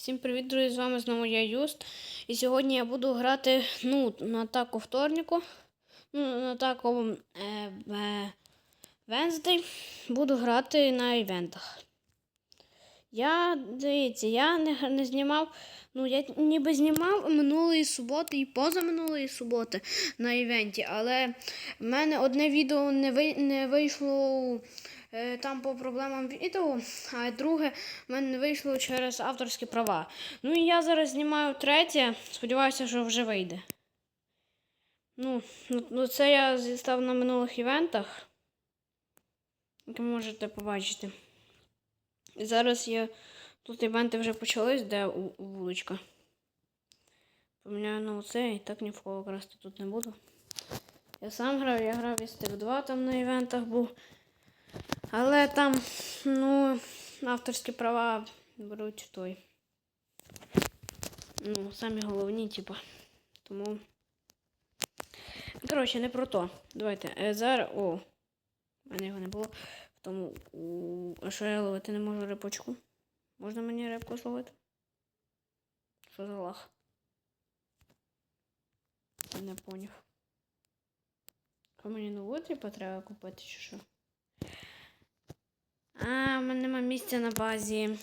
Всім привіт, друзі! З вами знову я Юст. І сьогодні я буду грати ну, на атаку вторнику. Ну, на атаку е, е, Венздей. Буду грати на івентах. Я, дивіться, я не, не знімав. Ну, я ніби знімав минулої суботи і позаминулої суботи на івенті, але в мене одне відео не, ви, не вийшло там по проблемам відео, а друге в мене не вийшло через авторські права. Ну і я зараз знімаю третє, сподіваюся, що вже вийде. Ну, ну, це я зістав на минулих івентах, як ви можете побачити. І зараз я. Тут івенти вже почались, де вуличка. Поміняю на оце і так ні в кого красти тут не буду. Я сам грав, я грав із тих 2 там на івентах був. Але там, ну, авторські права беруть той. Ну, самі головні, типа. Тому. Коротше, не про то. Давайте. Зараз. О. У мене його не було. Тому. У... Що я ловити не можу рибочку? Можна мені рибку зловити? Що за лах? Не поняв. А мені нову типу треба купити чи що? А, в мене нема місця на базі.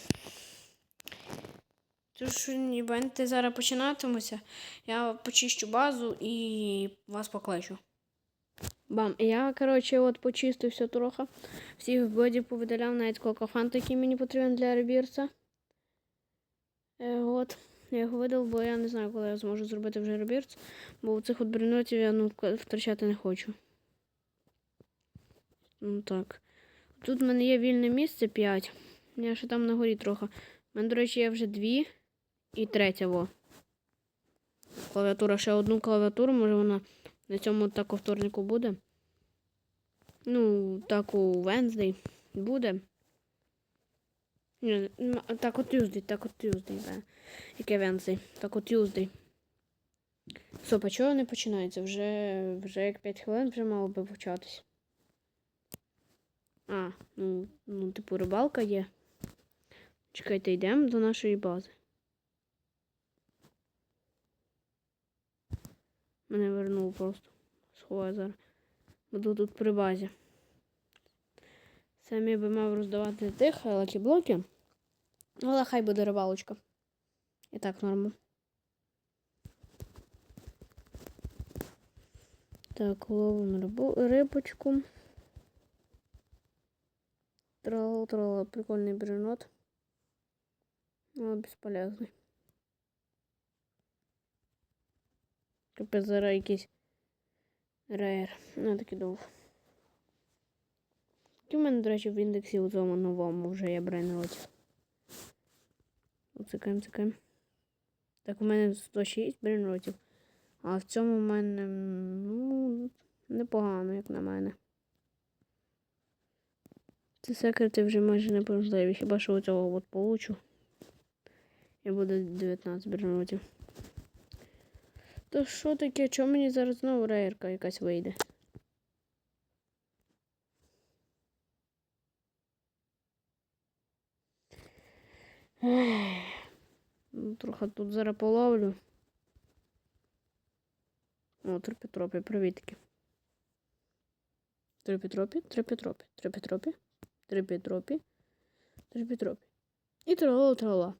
Тож івенти зараз починатимуться. Я почищу базу і вас покличу. Бам. Я, коротше, от почистив все трохи. Всіх боді повидаляв навіть колкофант, який мені потрібен для ребірця. Е, от. Я його видав, бо я не знаю, коли я зможу зробити вже ребірц. Бо у цих от бренотів я ну, втрачати не хочу. Ну так. Тут в мене є вільне місце 5. Я ще там на горі трохи. У мене, до речі, є вже дві і третя, во. Клавіатура ще одну клавіатуру, може вона на цьому таку вторнику буде. Ну, так у Wednesday буде. Так от Tuesday, так от Tuesday, да. Яке Wednesday? Так от Tuesday. Стоп, а чого не починається? Вже, вже як 5 хвилин вже мало би початись. А, ну, ну, типу, рибалка є. Чекайте, йдемо до нашої бази. Мене вернув просто. Сховаю зараз. Буду тут при базі. Самі би мав роздавати тих лакі-блоки. Але хай буде рибалочка. І так норма. Так, ловимо рибу, рибочку. Трал, трал, прикольний бренот. Але безполезний. Капець зараз якийсь рейер. Ну, так і довго. Які в мене, до речі, в індексі у цьому новому вже є брейнротів. Цикаємо, цикаємо. Так, у мене 106 брейнротів. А в цьому в мене, ну, непогано, як на мене. Ці секрети вже майже неможливі. Хіба що цього от получу. І буде 19 брейнротів. То що таке? Чому мені зараз знову рейерка якась вийде? Ну, Трохи тут зараз половлю. О, трипітропі, привітки. Трипітропі, трипітропі, трипітропі, трипітропі, трипітропі. І троло тролла.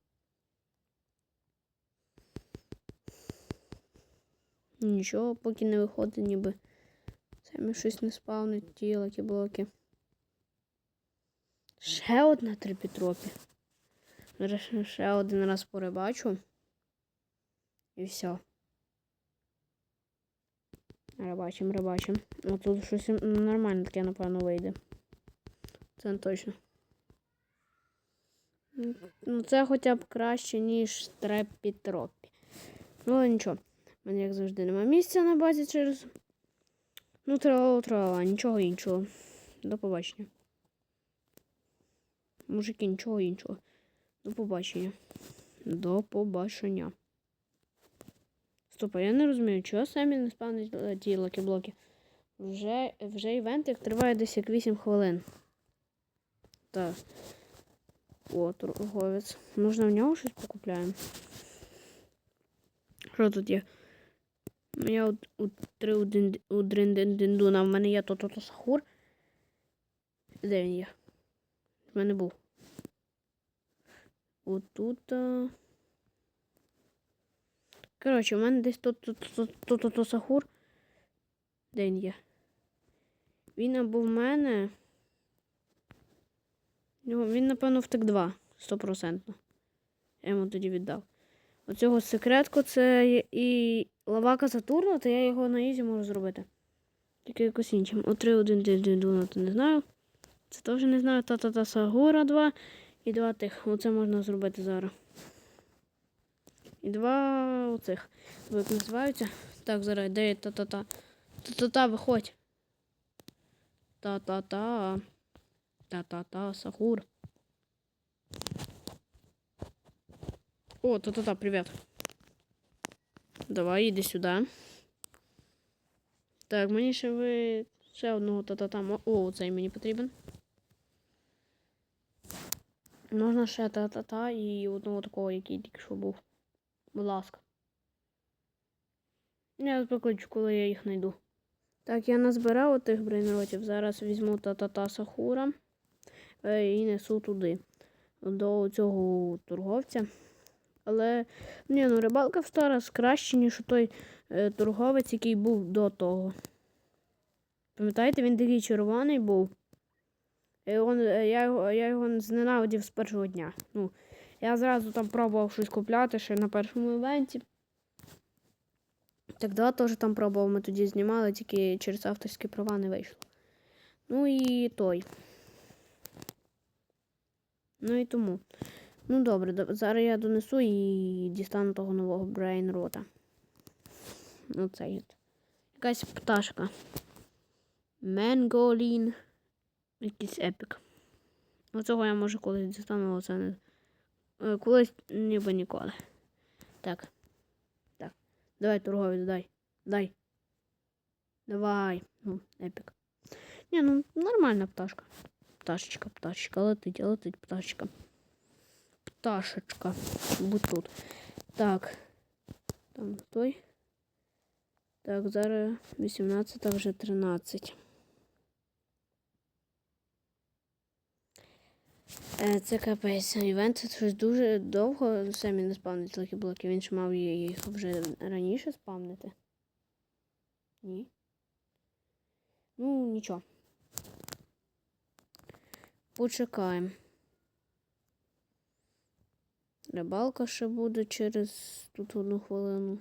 Нічого, поки не виходить, ніби самі щось не спавнить ті лакі блоки. Ще одна трипітропі. Зараз ще один раз порибачу. І все. Рибачим, рибачим. Ну тут щось нормально таке, напевно, вийде. Це не точно. Ну, це хоча б краще, ніж трепітропі. Ну, але нічого. У мене, як завжди, немає місця на базі через. Ну, трава, трава, нічого іншого. До побачення. Мужики, нічого іншого. До побачення. До побачення. Стоп, а я не розумію, чого самі не спавнять е, ті лакі-блоки. Вже, вже івент як триває десь як 8 хвилин. Так. О, торговець. Можна в нього щось покупляємо. Що тут є? Ну, я у, у три у Дриндендуна. В мене є то-то-то сахур. Де він є? В мене був. Отут. Коротше, у мене десь то-то-то сахур. Де він є? Він або в мене. Він, напевно, втек 2, стопроцентно. Я йому тоді віддав. Оцього секретку це і лавака Сатурна, то я його на ізі можу зробити. Тільки якось іншим. О 3 1 1 2 то не знаю. Це теж не знаю. Та-та-та Сагура 2 і два тих. Оце можна зробити зараз. І два оцих. Як називаються? Так, зараз, де та-та-та. Та-та-та, виходь. Та-та-та. Та-та-та, Сахур. О, та-та-та, привет. Давай, іди сюди. Так, мені ще ви ще одного та-та-та. О, цей мені потрібен. Можна ще та-та-та і одного такого, який тільки що був. Будь ласка. Я покличу, коли я їх знайду. Так, я назбирав отих брейнротів. Зараз візьму та-та-та Сахура і несу туди, до цього торговця. Але ні, ну рибалка в Старос краще, ніж той е, торговець, який був до того. Пам'ятаєте, він такий червоний був. Я його, е, я, його, я його зненавидів з першого дня. Ну, я зразу там пробував щось купляти ще на першому івенті. Так, да, теж там пробував, ми тоді знімали, тільки через авторські права не вийшло. Ну і той. Ну і тому. Ну добре, зараз я донесу і дістану того нового брейнрота. Оцей от. Якась пташка. Менголін. Якийсь епік. Оцього я може колись дістану, але це не. е, Колись ніби ніколи. Так. Так. Давай, торговець, дай. Дай. Давай. Ну, епік. Ні, ну нормальна пташка. Пташечка, пташечка, летить, летить пташечка. Пташечка. Будь тут. Так. Там той. Так, зараз 18, а вже 13. Е, Це капець. Івент це щось дуже довго самі не спавнить трохи блоків. Він ж мав їх вже раніше спавнити. Ні. Ну, нічого. Почекаємо. Рибалка ще буде через тут одну хвилину.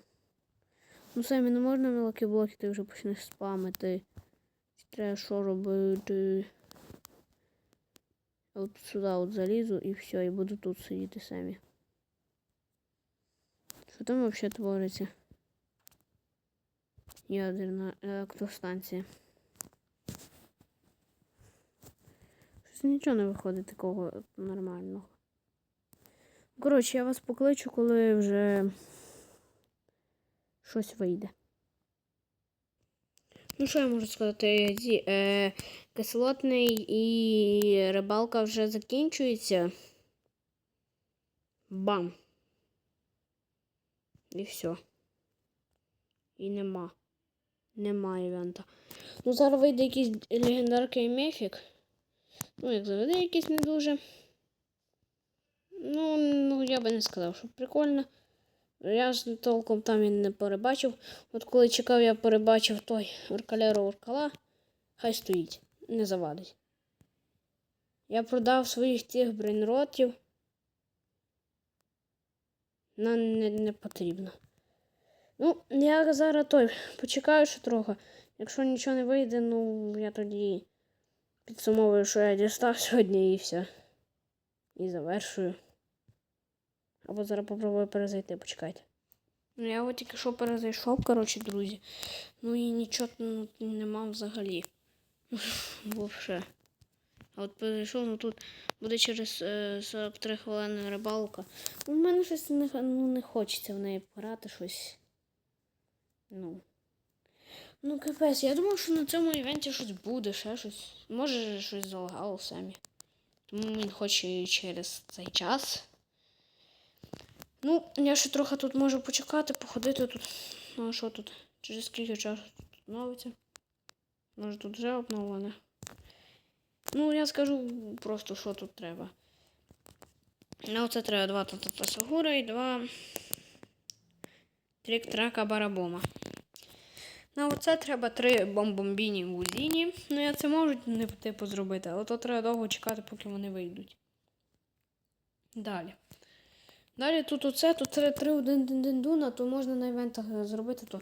Ну, самі не можна на лакі-блоки, ти вже почнеш спамити. Треба що робити. От сюди от залізу і все, і буду тут сидіти самі. Що там взагалі твориться? Ядерна електростанція. Щось нічого не виходить такого нормального. Коротше, я вас покличу, коли вже щось вийде. Ну, що я можу сказати? Е, кислотний і рибалка вже закінчується. Бам. І все. І нема. Нема івента. Ну, зараз вийде якийсь легендарка і мефік. Ну, як завжди, якийсь не дуже. Ну, ну, я би не сказав, що прикольно. Я ж толком там і не перебачив. От коли чекав, я перебачив той Оркалеру Оркала. Хай стоїть, не завадить. Я продав своїх тих брейнротів. Нам не, не потрібно. Ну, я зараз той почекаю ще трохи. Якщо нічого не вийде, ну я тоді підсумовую, що я дістав сьогодні і все. І завершую. Або зараз попробую перезайти, почекайте. Ну, я от тільки що перезайшов, коротше, друзі. Ну і нічого ну, нема взагалі. Вовше. А от перейшов, ну тут буде через е, 43 хвилини рибалка. Ну, в мене щось не, ну, не хочеться в неї пограти щось. Ну. Ну, капець, я думав, що на цьому івенті щось буде, ще щось. Може щось залагало самі. Тому він хоче через цей час. Ну, я ще трохи тут можу почекати, походити тут. Ну а що тут? Через скільки часу тут обновиться? Може тут вже обновлене. Ну, я скажу просто, що тут треба. Ну, оце треба два татата Сагура і два трік-трака барабома. На оце треба три бомбомбіні гузіні. Ну, я це можу не типу зробити, але то треба довго чекати, поки вони вийдуть. Далі. Далі тут оце, тут треба три один диндуна, то можна на івентах зробити то.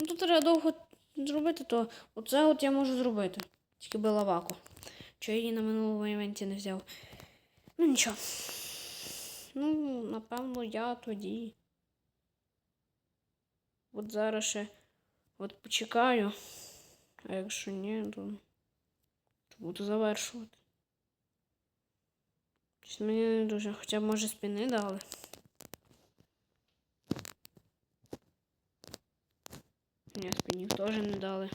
Ну тут треба довго зробити, то оце от я можу зробити. Тільки би лаваку. Чи я її на минулому івенті не взяв. Ну нічого. Ну, напевно, я тоді. От зараз ще от почекаю. А якщо ні, то, буду завершувати. Щось мені не дуже, хоча б може спини дали. Ні, спинів теж не дали.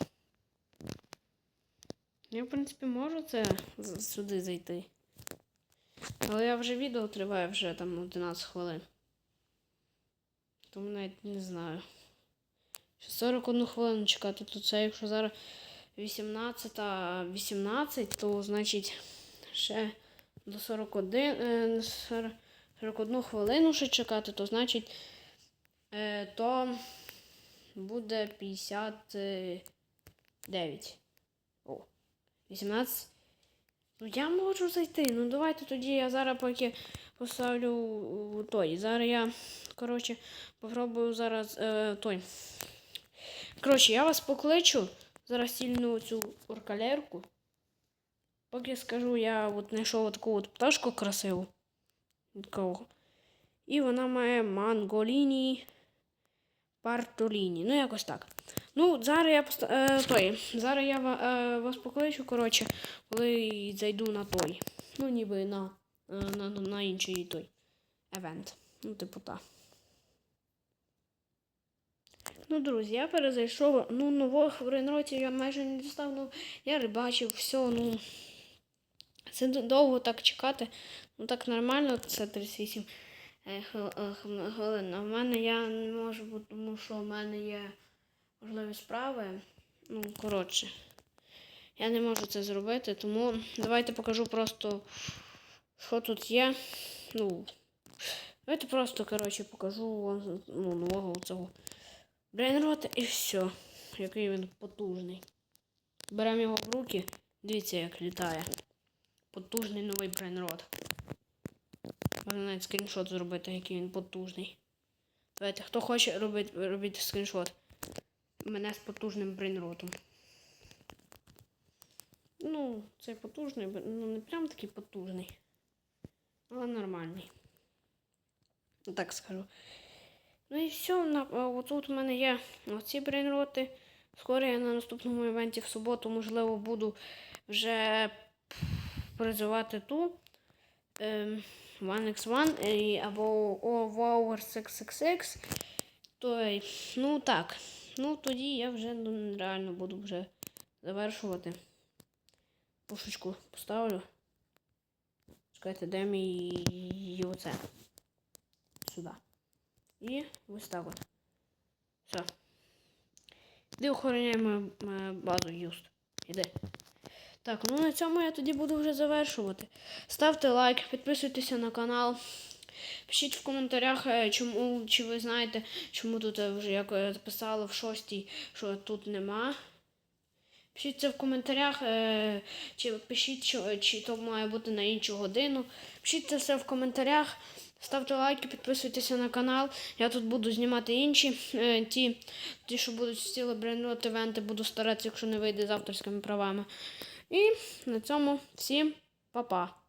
Я, в принципі, можу це сюди зайти. Але я вже відео триває вже там 11 хвилин. Тому навіть не знаю. Ще 41 хвилину чекати. То це якщо зараз 18, 18, то значить ще до 41, е, 40 41 хвилину ще чекати, то значить е, то буде 59. О, 18. Ну я можу зайти. Ну давайте тоді я зараз поки поставлю той. Зараз я, коротше, попробую зараз е, той. Коротше, я вас покличу. Зараз сильну цю оркалерку. Поки скажу, я от знайшов таку от пташку красиву. Такого. І вона має манголіні партоліні. Ну, якось так. Ну, зараз я поста... е, той. Зараз я е, вас покличу, коротше, коли зайду на той. Ну, ніби на, е, на, на, на інший той евент. Ну, типу так. Ну, друзі, я перезайшов. Ну, нових в Рейнроті я майже не дістав. Ну, я рибачив, все, ну. Це довго так чекати. Ну так нормально, це 38 е, е, хвилин. А в мене я не можу, бо тому що в мене є можливі справи. Ну, коротше. Я не можу це зробити, тому давайте покажу просто, що тут є. Ну, давайте просто, коротше, покажу ну, нового цього брейнрота і все. Який він потужний. Беремо його в руки. Дивіться, як літає. Потужний новий брейнрот. Можна навіть скріншот зробити, який він потужний. Давайте, хто хоче робити, робіть скріншот. Мене з потужним брейнротом. Ну, цей потужний, ну не прям такий потужний. Але нормальний. Так скажу. Ну і все, отут у мене є оці брейнроти. Скоро я на наступному івенті в суботу, можливо, буду вже призивати ту ем, 1x1 і- або Over 666. То, ну так. Ну тоді я вже ну, реально буду вже завершувати. Пушечку поставлю. Чекайте, де мій оце? Сюди. І ось так от. Все. Мою, мою базу, Юст. Іди. Так, ну на цьому я тоді буду вже завершувати. Ставте лайк, підписуйтеся на канал. Пишіть в коментарях, е, чому, чи ви знаєте, чому тут е, вже як е, в шостій, що тут нема. Пишіть це в коментарях, чи пишіть, що, чи то має бути на іншу годину. Пишіть це все в коментарях. Ставте лайки, підписуйтеся на канал. Я тут буду знімати інші. е, ті, ті, що будуть стіли брендувати івенти, буду старатися, якщо не вийде з авторськими правами. І на цьому всім па-па.